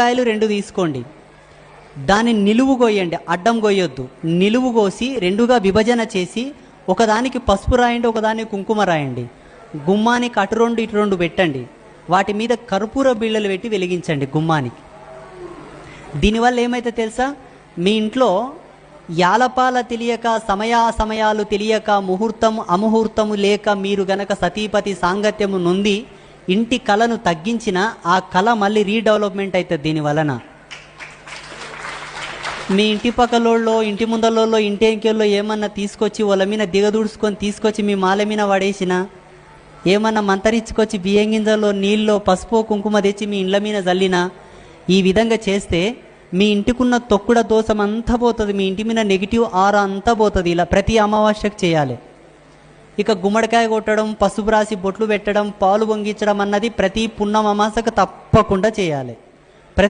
గుమ్మడికాయలు రెండు తీసుకోండి. దాన్ని నిలువు గోయండి అడ్డం గోయొద్దు. నిలువు కోసి రెండుగా విభజన చేసి ఒకదానికి పసుపు రాయండి ఒకదానికి కుంకుమ రాయండి. గుమ్మానికి అటు రెండు ఇటు రెండు పెట్టండి. వాటి మీద కర్పూర బిళ్ళలు పెట్టి వెలిగించండి గుమ్మానికి. దీనివల్ల ఏమైతే తెలుసా? మీ ఇంట్లో యాలపాల తెలియక సమయాసమయాలు తెలియక ముహూర్తం అముహూర్తము లేక మీరు గనక సతీపతి సాంగత్యము నొంది ఇంటి కళను తగ్గించిన ఆ కళ మళ్ళీ రీడెవలప్మెంట్ అవుతుంది దీని వలన. మీ ఇంటి పక్కలోళ్ళో ఇంటి ముందలలో ఇంటి ఎంకెళ్ళో ఏమన్నా తీసుకొచ్చి వాళ్ళ మీద దిగదూడుచుకొని తీసుకొచ్చి మీ మాల మీద పడేసిన ఏమన్నా మంతరించుకొచ్చి బియ్యం గింజల్లో నీళ్ళలో పసుపు కుంకుమ తెచ్చి మీ ఇండ్ల మీద చల్లినా ఈ విధంగా చేస్తే మీ ఇంటికున్న తొక్కుడ దోషం అంతా పోతుంది మీ ఇంటి మీద నెగిటివ్ ఆరా అంతా పోతుంది ఇలా ప్రతి అమావాస్యకు చేయాలి. ఇక గుమ్మడికాయ కొట్టడం పసుపు రాసి బొట్లు పెట్టడం పాలు పొంగించడం అన్నది ప్రతి పున్నమమాసకు తప్పకుండా చేయాలి.